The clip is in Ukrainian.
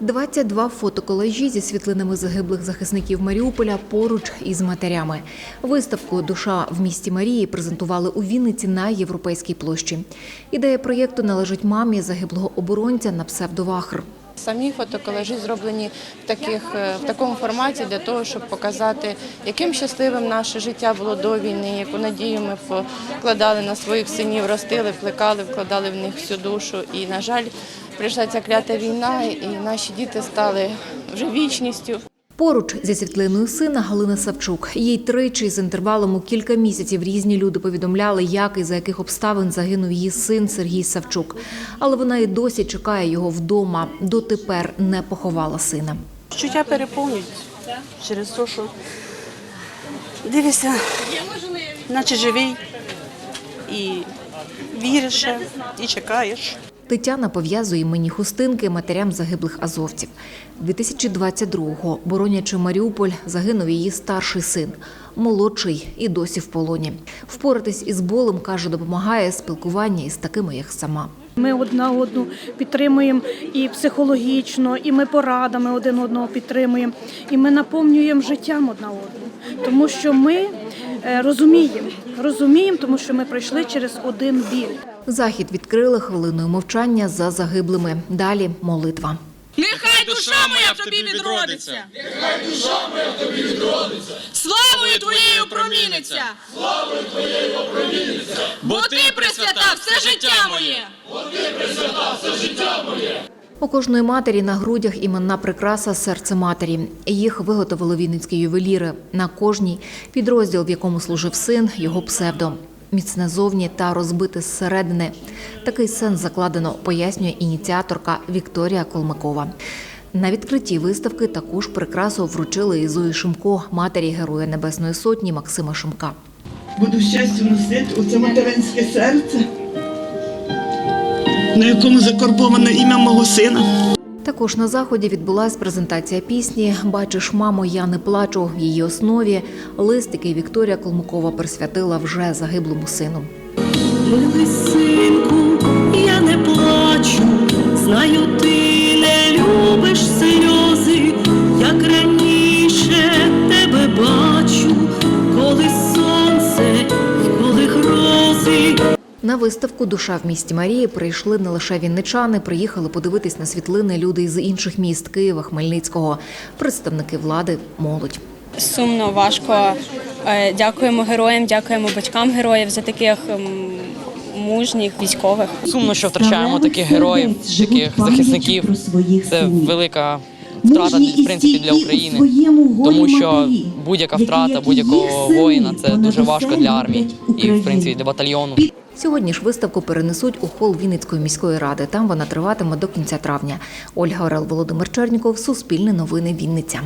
22 фотоколежі зі світлинами загиблих захисників Маріуполя поруч із матерями. Виставку Душа в місті Марії презентували у Вінниці на європейській площі. Ідея проєкту належить мамі загиблого оборонця на псевдовахр. Самі фотоколежі зроблені в таких е, в такому форматі для того, щоб показати, яким щасливим наше життя було до війни, яку надію ми вкладали на своїх синів, ростили, плекали, вкладали в них всю душу. І, на жаль, прийшла ця клята війна, і наші діти стали вже вічністю. Поруч зі світлиною сина Галина Савчук. Їй тричі з інтервалом у кілька місяців різні люди повідомляли, як і за яких обставин загинув її син Сергій Савчук. Але вона і досі чекає його вдома. Дотепер не поховала сина. Чуття переповнюють через те, що дивишся, наче живий, і віриш, і чекаєш. Тетяна пов'язує мені хустинки матерям загиблих азовців. 2022-го, боронячи Маріуполь, загинув її старший син, молодший і досі в полоні. Впоратись із болем, каже, допомагає спілкування із такими, як сама. Ми одна одну підтримуємо і психологічно, і ми порадами один одного підтримуємо, і ми наповнюємо життям одна одну, тому що ми е, розуміємо, розуміємо, тому що ми пройшли через один біль. Захід відкрили хвилиною мовчання за загиблими. Далі молитва. Нехай душа моя в тобі відродиться. Нехай душа моя в тобі відродиться. Славою твоєю проміниться. Славою твоєю проміниться. Бо ти присвята все життя моє. У кожної матері на грудях іменна прикраса серце матері. Їх виготовили вінницькі ювеліри. На кожній підрозділ, в якому служив син, його псевдо. Міцне зовні та розбите зсередини. Такий сенс закладено, пояснює ініціаторка Вікторія Колмакова. На відкритті виставки також прикрасу вручили і Зої Шимко, матері Героя Небесної Сотні Максима Шимка. Буду щастя носити оце материнське серце, на якому закарбоване ім'я мого сина. Також на заході відбулася презентація пісні Бачиш, мамо, я не плачу. В її основі лист, який Вікторія Колмакова присвятила вже загиблому сину. Милий синку, я не плачу, знаю, ти На виставку Душа в місті Марії прийшли не лише вінничани, приїхали подивитись на світлини люди з інших міст Києва, Хмельницького, представники влади, молодь. Сумно, важко. Е, Дякуємо героям, дякуємо батькам героїв за таких ем, мужніх військових. Сумно, що втрачаємо таких героїв, таких захисників. Це велика втрата в принципі для України, тому що будь-яка втрата будь-якого воїна це дуже важко для армії і в принципі для батальйону. Сьогодні ж виставку перенесуть у хол Вінницької міської ради. Там вона триватиме до кінця травня. Ольга Орел, Володимир Черніков, Суспільне новини, Вінниця.